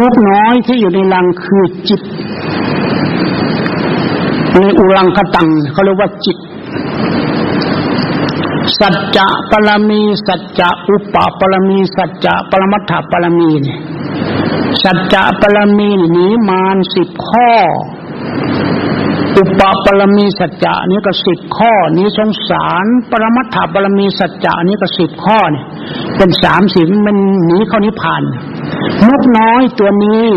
นกน้อยที่อยู่ในรังคือจิต ในอุรังคตังเขาเรียกว่าจิต สัจจะปรมี สัจจะอุปปรมี สัจจะปรมัตถปรมีเนี่ยสัจจะปรมีหนีมารสิบข้อ อุปปรมีสัจจะนี่ก็สิบข้อ นี้สงสารปรมัตถปรมีสัจจะนี่ก็สิบข้อเนี่ยเป็นสามสิบมันหนีเข้านิพพาน นกน้อยตัวนี้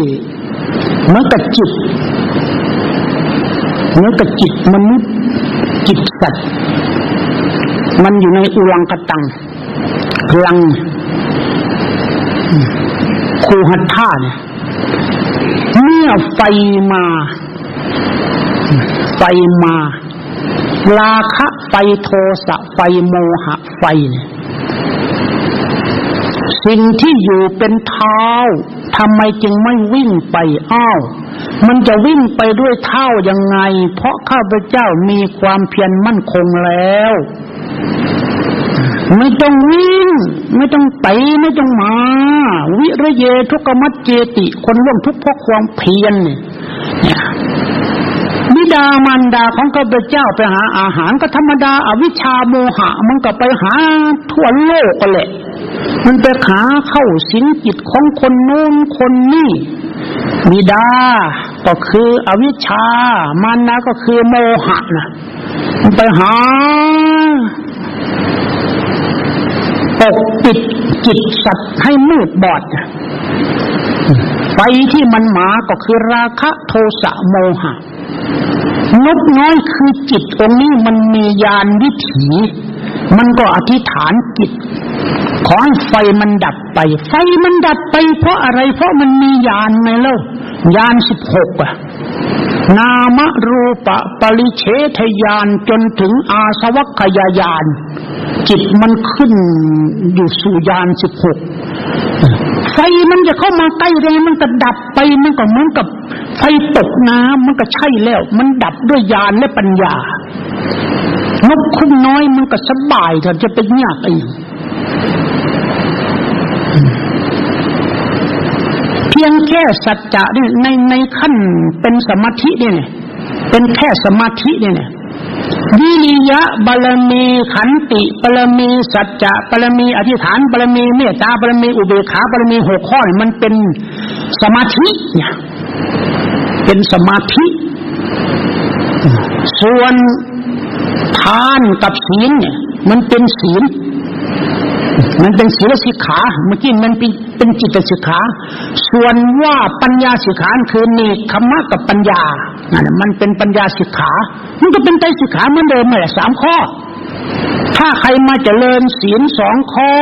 เหมือนกับจิตเหมือนกับจิตมนุษย์จิตสัตว์มันอยู่ในอุลังกตังพลังคูหัตถาเนี่ยเมื่อไฟมา ไฟมา ราคะไฟโทสะไฟโมหะไฟเนี่ย สิ่งที่อยู่เป็นเท้าทำไมจึงไม่วิ่งไปอ้าวมันจะวิ่งไปด้วยเท้ายังไง เพราะข้าพเจ้ามีความเพียรมั่นคงแล้ว ไม่ต้องวิ่ง ไม่ต้องไปไม่ต้องมา วิระเยทุกขมัจเจติ คนร่วมทุกข์เพราะความเพียรเนี่ยบิดามารดาของข้าพเจ้าไปหาอาหารก็ธรรมดาอาวิชชาโมหะ มันก็ไปหาทั่วโลกกันแหละ มันไปหาเข้าสิงจิตของคนนู้นคนนี้บิดา ก็คืออวิชชามารดาก็คือโมหะนะมันไปหาปกปิดจิตสัตว์ให้มืดบอดไฟที่มันหมาก็คือราคะโทสะโมหะนกน้อยคือจิตองนี้มันมียานวิถี มันก็อธิษฐานจิต ขอให้ไฟมันดับไป ไฟมันดับไป เพราะอะไร เพราะมันมียานไงเล่ายานสิบหกอะนามรูปะปริเฉทยานจนถึงอาสวัคยายาน จิตมันขึ้นอยู่สู่ยานสิบหกไฟมันจะเข้ามาใกล้เลยมันก็ดับไปมันก็เหมือนกับไฟตกน้ำมันก็ใช่แล้ว มันดับด้วยญาณและปัญญานกคุ้มน้อยมันก็สบายเถอะจะไปยากเองเพียงแค่สัจจะเนี่ยในในขั้นเป็นสมาธิเนี่ยเป็นแค่สมาธิเนี่ยวิริยะบาลมีขันติบาลมีสัจจะบาลมีอธิษฐานบาลมีเมตตาบาลมีอุเบกขาบาลมีหกข้อเนี่ยมันเป็นสมาธิเนี่ยเป็นสมาธิ ส่วนทานกับศีลเนี่ยมันเป็นศีลมันเป็นศีลสิกขาเมื่อกี้มันเป็น เป็นจิตสิกขา ส่วนว่าปัญญาสิกขาคือเนคขมะกับปัญญานั่นมันเป็นปัญญาสิกขา มันก็เป็นใจสิกขาเหมือนเดิมเลยสามข้อ ถ้าใครมาเจริญศีลสองข้อ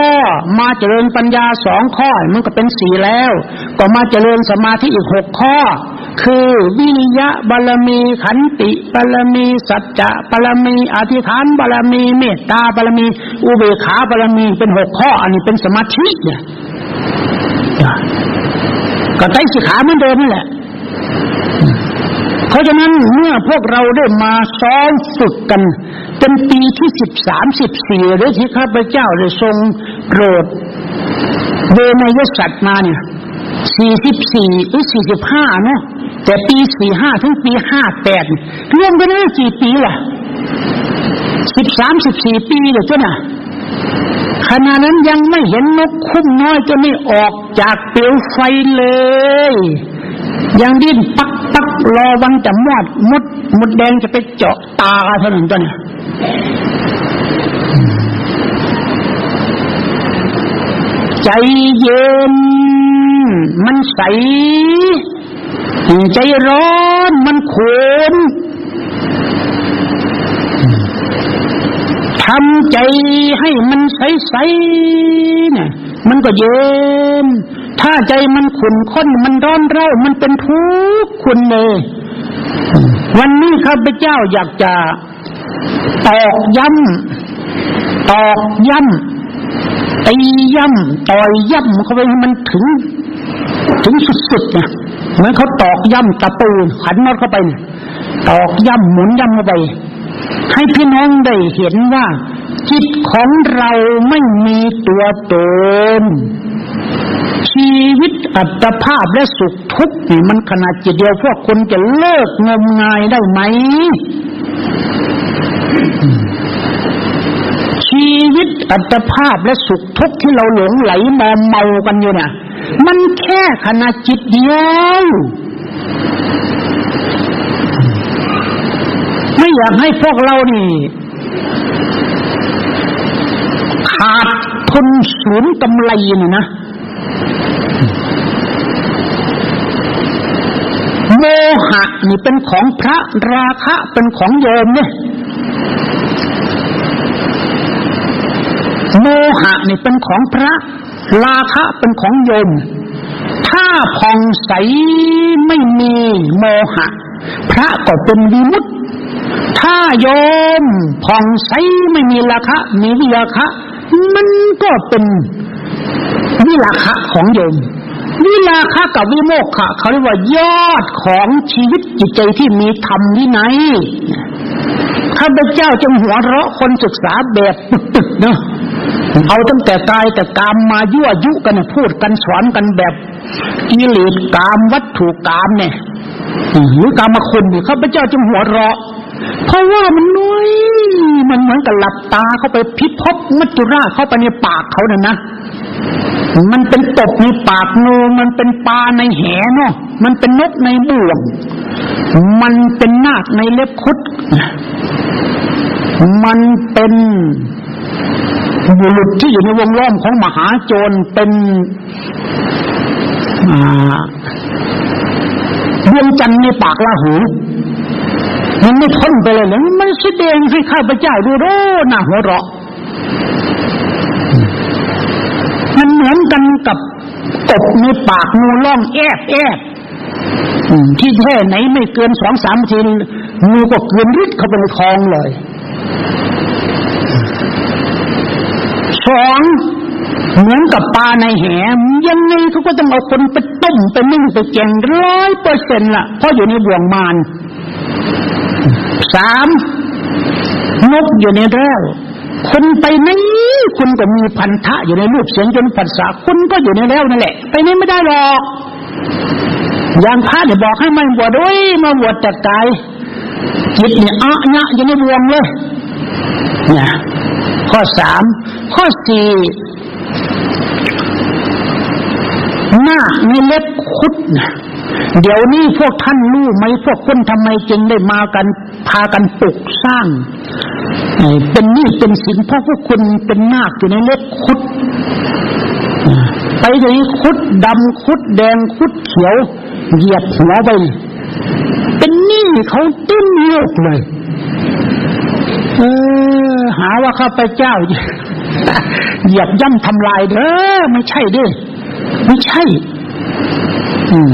มาเจริญปัญญาสองข้อ มันก็เป็นสีแล้ว ก็มาเจริญสมาธิอีกหกข้อ คือวิริยะบารมีขันติบารมีสัจจะบารมีอธิษฐานบารมีเมตตาบารมี อุเบกขาบารมีเป็นหกข้อ อันนี้เป็นสมาธิเนี่ย ก็ใจสิขาเหมือนเดิมนี่แหละ เพราะฉะนั้นเมื่อพวกเราได้มาซ้อมฝึกกัน เป็นปีที่สิบสามสิบสี่หรือที่ข้าพเจ้าได้ทรงโปรดเวนยสัตว์มาเนี่ยสี่สิบสี่หรือสี่สิบห้าเนาะแต่ปีสี่ห้าถึงปีห้าแปดรวมกันได้กี่ปีล่ะสิบสามสิบสี่ปีเลยจ้ะน่ะ ขณะนั้นยังไม่เห็นนกคุ้มน้อยจะไม่ออกจากเปลวไฟเลย ยังดิ้นปักปักรอวันจะมอดมดมดแดงจะไปเจาะตาเท่านั้นตัวเนี่ยใจเย็น มันใส ใจร้อนมันขน ทำใจให้มันใสๆเนี่ย มันก็เย็น ถ้าใจมันขุ่นข้น มันร้อนเร่า มันเป็นทุกข์คุณเลย วันนี้ข้าพเจ้าอยากจะตอกย้ำตอกย้ำตีย้ำต่อยย้ำเข้าไปให้มันถึง ถึงสุดๆเนี่ยเหมือนเขาตอกย้ำตะปูขันน็อตเข้าไปเนี่ยตอกย้ำหมุนย้ำเข้าไป ให้พี่น้องได้เห็นว่า จิตของเราไม่มีตัวตน ชีวิตอัตภาพและสุขทุกข์นี่มันขนาดจิตเดียวพวกคนจะเลิกงมงายได้ไหม ชีวิตอัตภาพและสุขทุกข์ที่เราหลงไหลมอมเมากันอยู่เนี่ยมันแค่ขณะจิตเดียว ไม่อยากให้พวกเรานี่ ขาดทุนศูนย์กำไรนี่นะโมหะนี่เป็นของพระราคะเป็นของโยมเนี่ยโมหะนี่เป็นของพระ ราคะเป็นของโยม ถ้าผ่องใสไม่มีโมหะ พระก็เป็นวิมุตติ ถ้าโยมผ่องใสไม่มีราคะ มีวิราคะ มันก็เป็นวิราคะของโยมวิราคะกับวิโมกขะเขาเรียกว่ายอดของชีวิตจิตใจที่มีธรรมวินัยข้าพเจ้าจงหัวเราะคนศึกษาแบบตึกๆเนาะเอาตั้งแต่กายแต่กามมายั่วยุกันพูดกันสอนกันแบบกิเลสกามวัตถุกามเนี่ยหรือกามคุณเนี่ยข้าพเจ้าจงหัวเราะ เพราะว่ามันน้อย มันเหมือนกับหลับตาเข้าไปพิภพมัจจุราชเข้าไปในปากเขาเนี่ยนะมันเป็นตบในปากงูมันเป็นปลาในแหเนาะมันเป็นนกในบ่วง มันเป็นนาคในเล็บคุด มันเป็นบุรุษที่อยู่ในวงล้อมของมหาโจรเป็นดวงจันทร์ในปากลาหู มันไม่พ้นไปเลยนะมันแสดงให้ข้าพเจ้าดูโอ้หน้าหัวเราะมันเหมือนกันกับกบในปากงูล่องแอบแอบที่แท้ไหนไม่เกินสองสามทีงูก็เกินริดเข้าไปในคลองเลยสองเหมือนกับปลาในแหมยังไงเขาก็ต้องเอาคนไปต้มไปนึ่งไปแกงร้อยเปอร์เซ็นต์ละเพราะอยู่ในบ่วงมาร สามนกอยู่ในแร้วคุณไปไหนคุณก็มีพันธะอยู่ในรูปเสียงจนผัสสะคุณก็อยู่ในแล้วนั่นแหละ ไปไหนไม่ได้หรอกอย่างพระเนี่ยบอกให้มันบวชด้วยมาบวชแต่กายจิตเนี่ยอะญะอยู่ในบ่วงเลยเนี่ยข้อสามข้อสี่หน้าในเล็บคุดนะ เดี๋ยวนี้พวกท่านรู้ไหมพวกคนทำไมจึงได้มากันพากันปลุกสร้างเป็นนี้เป็นสินเพราะพวกคุณเป็นนาคอยู่ในเล็บคุดไปถึงคุดดำคุดแดงคุดเขียวเหยียบหัวไปเป็นนี้เขาต้นโลกเลยเออหาว่าข้าพเจ้าเหยียบย่ำทำลายเด้อไม่ใช่ด้อไม่ใช่ อืม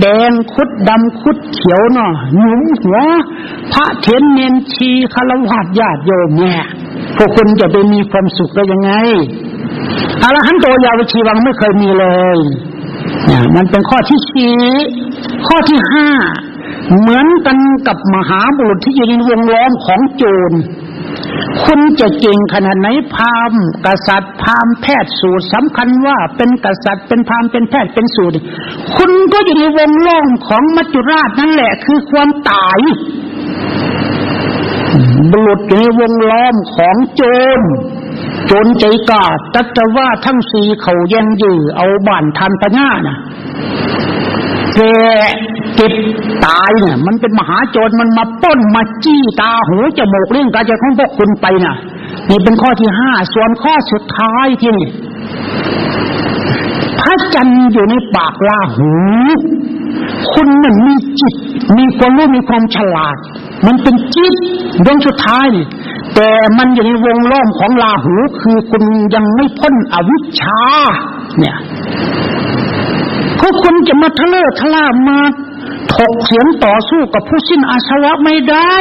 แดงคุดดำคุดเขียวเนาะหนุมหัว พระเทนเนนชีคารวะญาติโยมเนี่ยพวกคุณจะไปมีความสุขได้ยังไงอรหันโตยาวชีวังไม่เคยมีเลยเนี่ยมันเป็นข้อที่สี่ข้อที่ห้าเหมือนกันกับมหาบุรุษที่อยู่ในวงล้อมของโจร คุณจะเก่งขนาดไหนพามกษัตริย์พามแพทย์สูตรสำคัญว่าเป็นกษัตริย์เป็นพามเป็นแพทย์เป็นสูตร คุณก็อยู่ในวงล้อมของมัจจุราชนั่นแหละ คือความตายบุรุษอยู่ในวงล้อมของโจรโจรใจกาตัดจะว่าทั้งสี่เขาย่งยื้อเอาบ้านทันพญาน่ะแกติ ดตายเนี่ยมันเป็นมหาโจรมันมาป้นมาจี้ตาหูจมูกเรื่องกายใจของพวกคุณไปน่ะ นี่เป็นข้อที่ห้าส่วนข้อสุดท้ายที่นี่พระจันทร์อยู่ในปากลาหู คุณมันมีจิต มีความรู้มีความฉลาด มันเป็นจิตดวงสุดท้ายนี่แต่มันอยู่ในวงล้อมของลาหูคือคุณยังไม่พ้นอวิชชา เนี่ยพวกคุณจะมาทะเลาะทะล่ามา ถกเถียงต่อสู้กับผู้สิ้นอาสวะไม่ได้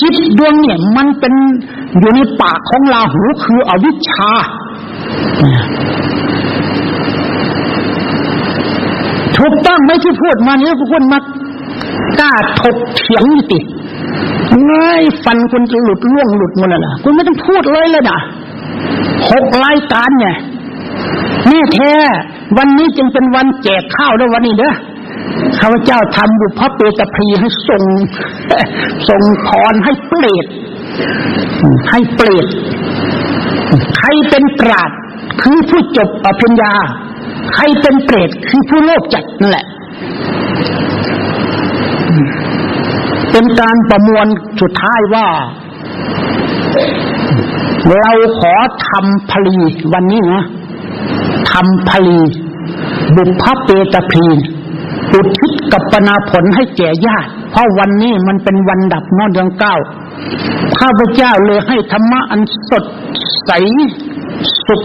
จิตดวงเนี่ยมันเป็นอยู่ในปากของลาหูคืออวิชชา ถูกต้องไหมที่พูดมานี้พวกคุณมากล้าถกเถียงติเงยฟันคุณจะหลุดล่วงหลุดหมดแล้วนะคุณไม่ต้องพูดเลยเลยนะหกรายการเนี่ย แน่แท้วันนี้จึงเป็นวันแจกข้าวด้ววันนี้เด้อข้าพเจ้าทำบุพเพตพรีให้ส่งส่งพรให้เปรตให้เปรตใครเป็นกราดคือผู้จบอภิญญา ใครเป็นเปรตคือผู้โลภจัดนั่นแหละ เป็นการประมวลสุดท้ายว่า เราขอทำพลีวันนี้นะ ทำพลีบุพเปตพีอุทิศกับปนาผลให้แก่ญาติ เพราะวันนี้มันเป็นวันดับนอนเดือนเก้าข้าพเจ้าเลยให้ธรรมะอันสดใส สุข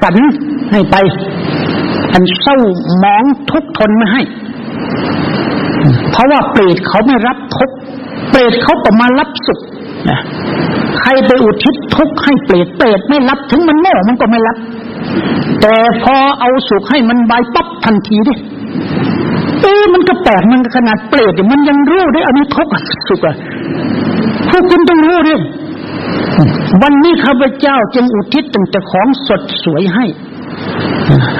สันให้ไป อันเศร้าหมองทุกทนไม่ให้ เพราะว่าเปรตเขาไม่รับทุกเปรตเขาก็มารับสุขนะใครไปอุทิศทุกข์ให้เปรตเปรตไม่รับถึงมันโง่มันก็ไม่รับ แต่พอเอาสุขให้มันใบปั๊บทันทีดิเอ้มันก็แปลกมันก็ขนาดเปรตเนี่ยมันยังรู้ได้อันนี้ทุกข์สุขอะพวกคุณต้องรู้ดิวันนี้ข้าพเจ้าจึงอุทิศตั้งแต่ของสดสวยให้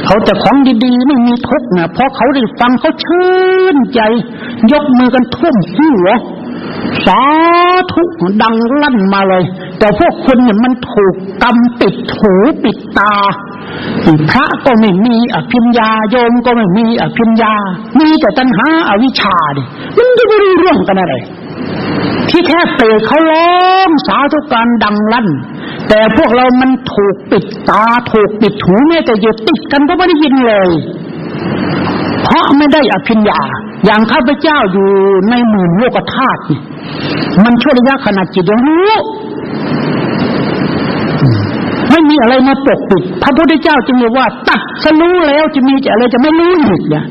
เอาแต่ของดีๆไม่มีทุกข์นะเพราะเขาได้ฟังเขาชื่นใจ ยกมือกันทุ่มหัวสาธุดังลั่นมาเลย แต่พวกคุณเนี่ยมันถูกกำปิดหูปิดตา พระก็ไม่มีอภิญญาโยมก็ไม่มีอภิญญา มีแต่ตัณหาอาวิชชาดิมันจะไม่รู้เรื่องกันอะไร ที่แท้เปรตเขาร้องสาธุการดังลั่น แต่พวกเรามันถูกปิดตาถูกปิดหูแม้แต่ยดติดกันก็ไม่ได้ยินเลย เพราะไม่ได้อภิญญา อย่างข้าพเจ้าอยู่ในหมื่นโลกธาตุนี่มันช่วระยะขนาดจิตยังรู้ ไม่มีอะไรมาปกปิด พระพุทธเจ้าจึงเรียกว่า ตัดสรู้แล้วจะมีจะอะไรจะไม่รู้อีกเนี่ย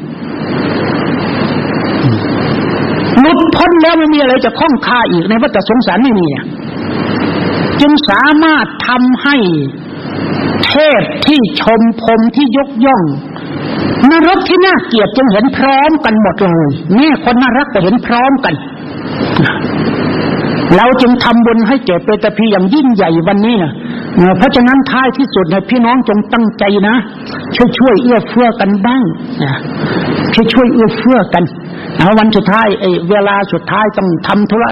หลุดพ้นแล้วไม่มีอะไรจะข้องคาอีกในวัฏสงสารไม่มีจึงสามารถทำให้เทพที่ชมพรมที่ยกย่องนรกที่น่าเกลียดจึงเห็นพร้อมกันหมดเลยแม่คนน่ารักก็เห็นพร้อมกัน เราจึงทำบุญให้แก่เปตพีอย่างยิ่งใหญ่วันนี้นะ เพราะฉะนั้นท้ายที่สุดนะพี่น้องจงตั้งใจนะช่วยช่วยเอื้อเฟื้อกันบ้างนะช่วยช่วยเอื้อเฟื้อกันเอาวันสุดท้ายไอ้เวลาสุดท้ายต้องทำธุระ